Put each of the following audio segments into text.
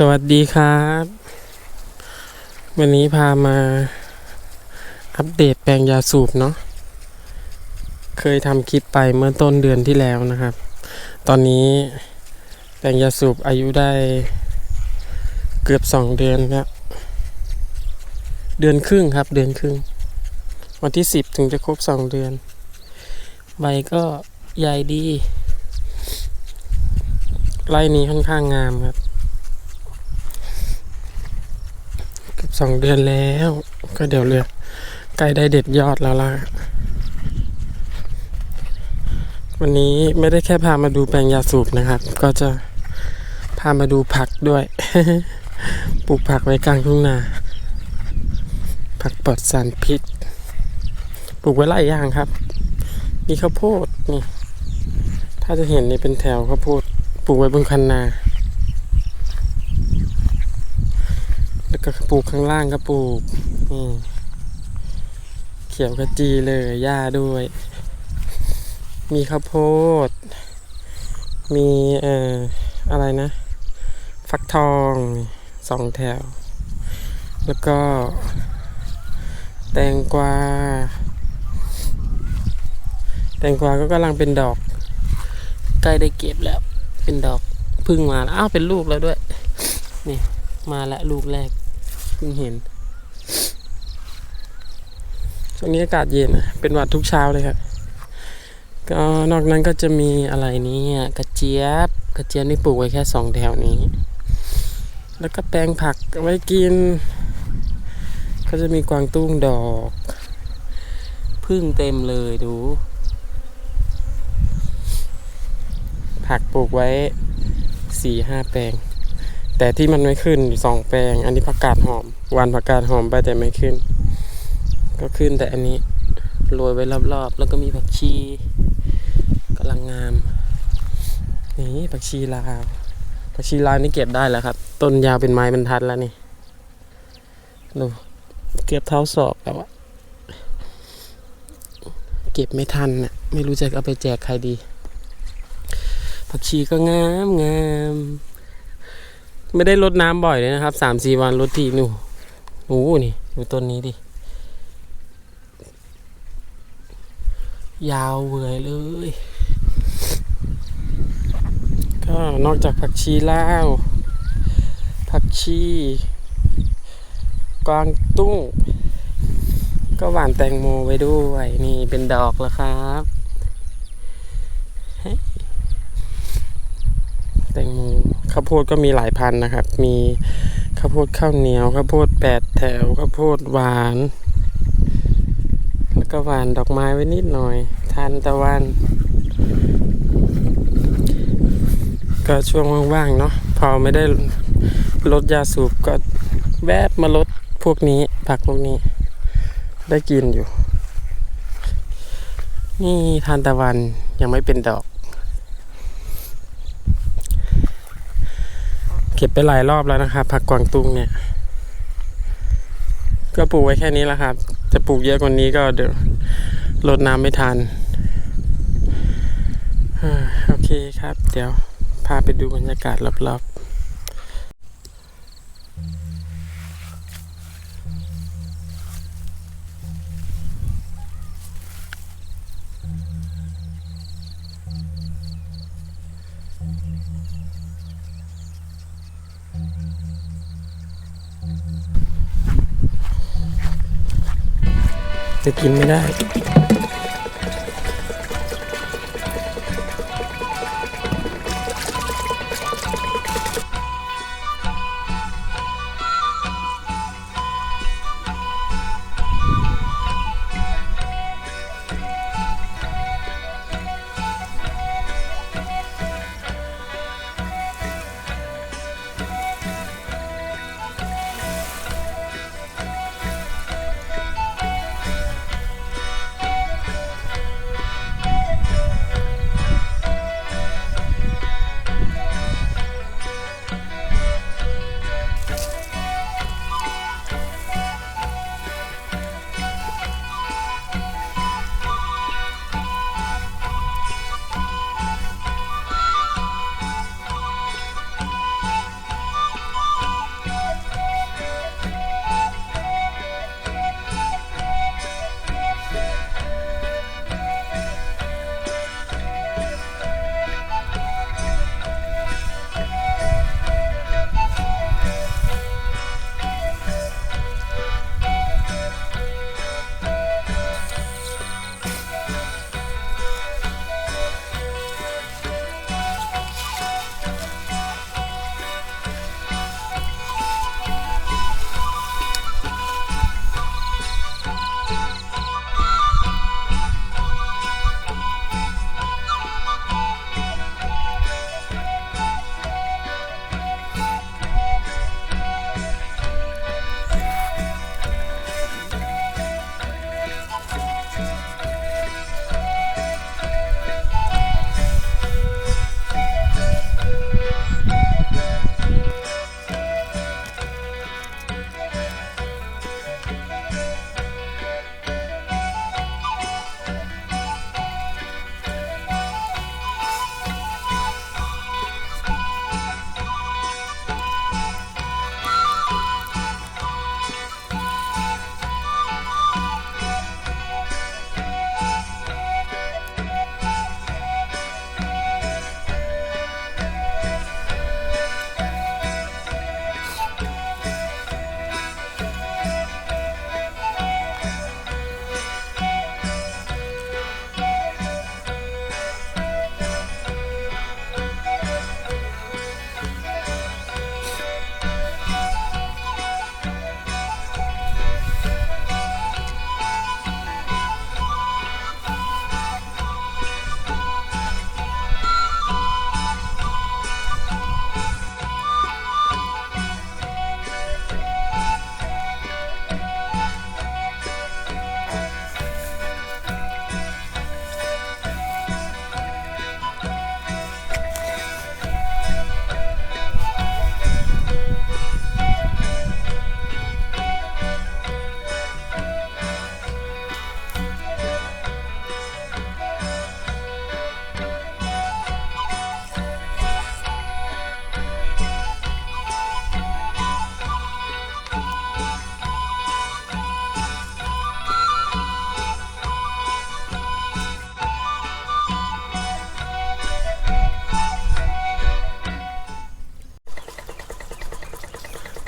สวัสดีครับ วันนี้พามาอัปเดตแปลงยาสูบเนาะเคยทำคลิปไปเมื่อต้นเดือนที่แล้วนะครับ ตอนนี้แปลงยาสูบอายุได้เกือบสองเดือนแล้วเดือนครึ่งครับ เดือนครึ่ง วันที่สิบถึงจะครบสองเดือน ใบก็ใหญ่ดีไร่นี้ค่อนข้างงามครับ เกือบ สองเดือนแล้ว ก็เดี๋ยวเรือใกล้ได้เด็ดยอดแล้วล่ะ วันนี้ไม่ได้แค่พามาดูแปลงยาสูบนะครับ ก็จะพามาดูผักด้วย ปลูกผักไว้กลางทุ่งนา ผักปลอดสารพิษ ปลูกไว้หลายอย่างครับ มีข้าวโพดนี่ ถ้าจะเห็นนี่เป็นแถวข้าวโพด ปลูกไว้บนคันนา แล้ว ก็ปลูกข้างล่างก็ปลูกนี่เขียวกระจีเลยหญ้าด้วย มีข้าวโพด มีเอ่ออะไรนะ ฟักทองสองแถว แล้วก็ แตงกวา แตงกวาก็กำลังเป็นดอก ใกล้ได้เก็บแล้ว เป็นดอกพึ่งมาแล้วอ้าวเป็นลูกแล้วด้วย นี่ มาแล้วลูกแรก เพิ่งเห็น ช่วงนี้อากาศเย็น เป็นหวัดทุกเช้าเลยครับก็นอกนั้นก็จะมีอะไรนี้กระเจี๊ยบ กระเจี๊ยบนี่ปลูกไว้แค่สองแถวนี้ แล้วก็แปลงผักไว้กิน ก็จะมีกวางตุ้งดอกพึ่งเต็มเลยดู ผักปลูกไว้สี่ห้าแปลง แต่ที่มันไม่ขึ้นสองแปลง อันนี้ผักกาดหอมวานผักกาดหอมไปแต่ไม่ขึ้น ก็ขึ้นแต่อันนี้โรยไว้รอบๆ แล้วก็มีผักชีกำลังงามนี่ผักชีลาวผักชีลาวนี่เก็บได้แล้วครับ ต้นยาวเป็นไม้บรรทัดแล้วนี่ดูเก็บเท้าศอกแล้วอะเก็บไม่ทันน่ะไม่รู้จะเอาไปแจกใครดี ผักชีก็งามงาม ไม่ได้รดน้ำบ่อยเลยนะครับสามสี่วันรดทีหนูโอ้โหนี่ดูต้นนี้ดิ ยาวเบื่อยเลย ก็นอกจากผักชีลาวผักชีกวางตุ้ง ก็หวานแตงโมไว้ด้วยนี่เป็นดอกแล้วครับเฮ้แตงโม ข้าวโพดก็มีหลายพันธุ์นะครับ มีข้าวโพดข้าวเหนียวข้าวโพดแปดแถวข้าวโพดหวาน แล้วก็หวานดอกไม้ไว้นิดหน่อยทานตะวัน ก็ช่วงว่างๆเนาะพอไม่ได้ลดยาสูบก็แวบมาลดพวกนี้ผักพวกนี้ ได้กินอยู่ นี่ทานตะวันยังไม่เป็นดอก เก็บไปหลายรอบแล้วนะครับ ผักกวางตุ้งเนี่ย ก็ปลูกไว้แค่นี้แหละครับ จะปลูกเยอะกว่านี้ก็เดี๋ยวรดน้ำไม่ทันโอเคครับ เดี๋ยวพาไปดูบรรยากาศรอบๆ จะกินไม่ได้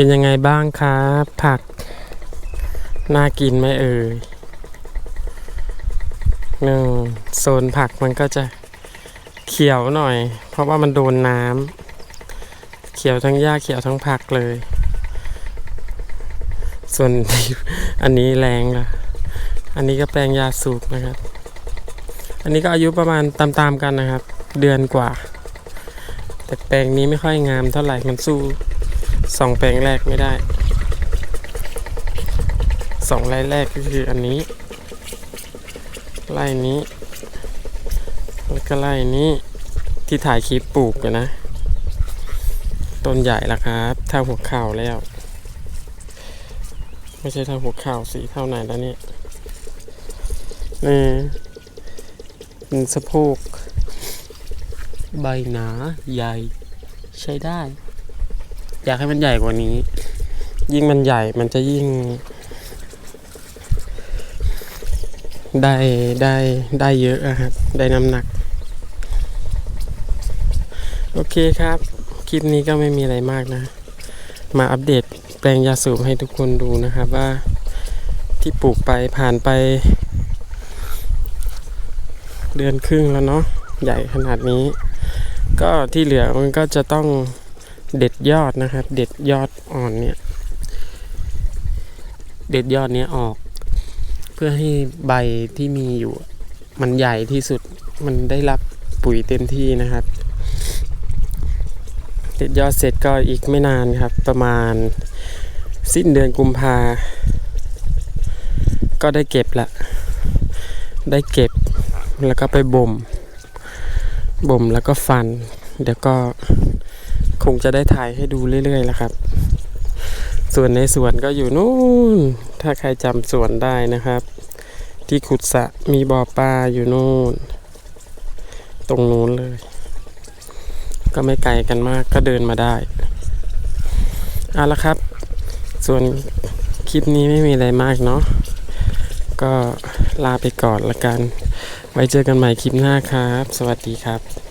เป็นยังไงบ้างครับ ผัก น่ากินไหมเอ่ยนึงโซนผักมันก็จะเขียวหน่อย เพราะว่ามันโดนน้ำเขียวทั้งหญ้าเขียวทั้งผักเลย ส่วนอันนี้แรงละอันนี้ก็แปลงยาสูบนะครับ อันนี้ก็อายุประมาณตามๆกันนะครับ เดือนกว่า แต่แปลงนี้ไม่ค่อยงามเท่าไหร่มันสู้ สองแปลงแรกไม่ได้สองไร่แรกก็คืออันนี้ ไร่นี้ แล้วก็ไร่นี้ที่ถ่ายคลิปปลูกกันนะ ต้นใหญ่ละครับเท่าหัวเข่าแล้ว ไม่ใช่เท่าหัวเข่าสีเท่าไหนแล้วเนี่ยนี่เป็นสะโพก ใบหนาใหญ่ใช้ได้ อยากให้มันใหญ่กว่านี้ ยิ่งมันใหญ่มันจะยิ่ง ได้ได้ได้เยอะอะครับ ได้น้ำหนัก โอเคครับ คลิปนี้ก็ไม่มีอะไรมากนะ มาอัปเดตแปลงยาสูบให้ทุกคนดูนะครับว่าที่ปลูกไปผ่านไป เดือนครึ่งแล้วเนาะใหญ่ขนาดนี้ ก็ที่เหลือมันก็จะต้อง เด็ดยอดนะครับ เด็ดยอดอ่อนเนี่ย เด็ดยอดเนี้ยออก เพื่อให้ใบที่มีอยู่ มันใหญ่ที่สุดมันได้รับปุ๋ยเต็มที่นะครับ เด็ดยอดเสร็จก็อีกไม่นานครับ ประมาณสิ้นเดือนกุมภาก็ได้เก็บละ ได้เก็บแล้วก็ไปบ่ม บ่มแล้วก็ฟัน เดี๋ยวก็ คงจะได้ถ่ายให้ดูเรื่อยๆแล้วครับ ส่วนในสวนก็อยู่นู่น ถ้าใครจำสวนได้นะครับ ที่ขุดสระมีบ่อปลาอยู่นู่น ตรงนู้นเลย ก็ไม่ไกลกันมากก็เดินมาได้เอาละครับ ส่วนคลิปนี้ไม่มีอะไรมากเนาะก็ลาไปก่อนละกัน ไว้เจอกันใหม่คลิปหน้าครับ สวัสดีครับ